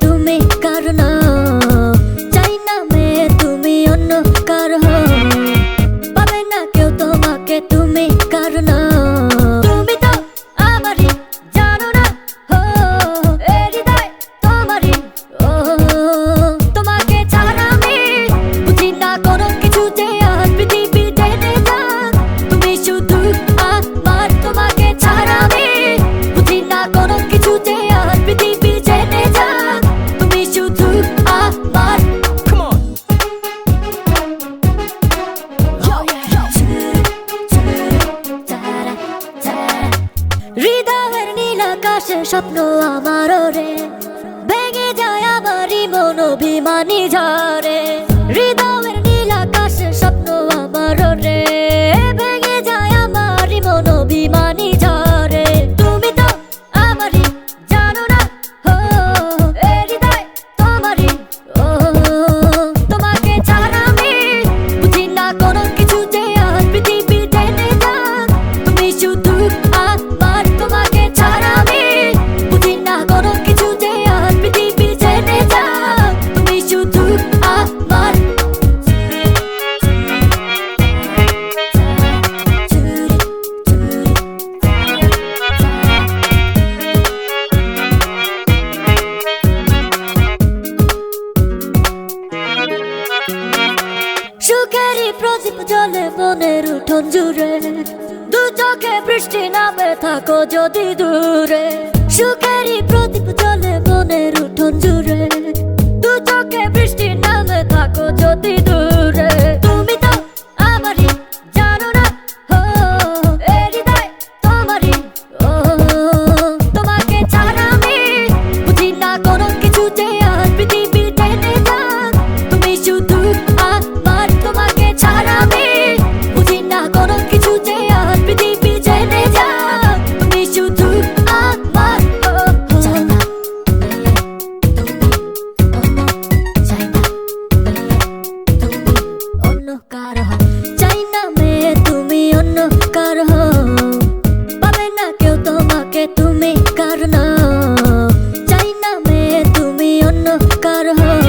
তুমি কারণ হৃদয়ের নীলাকাশে স্বপ্ন আমার রে। ভেঙে যায় আমারই মন অভিমানী ঝরে হৃদয়ের নীলাকাশে স্বপ্ন আমার রে। ভেঙে যায় আমার মন অভিমানী সুখেরই প্রদীপ জলে বনের উঠোন জুড়ে। দু চোখে বৃষ্টি নামে থাকো যদি দূরে। কার হোক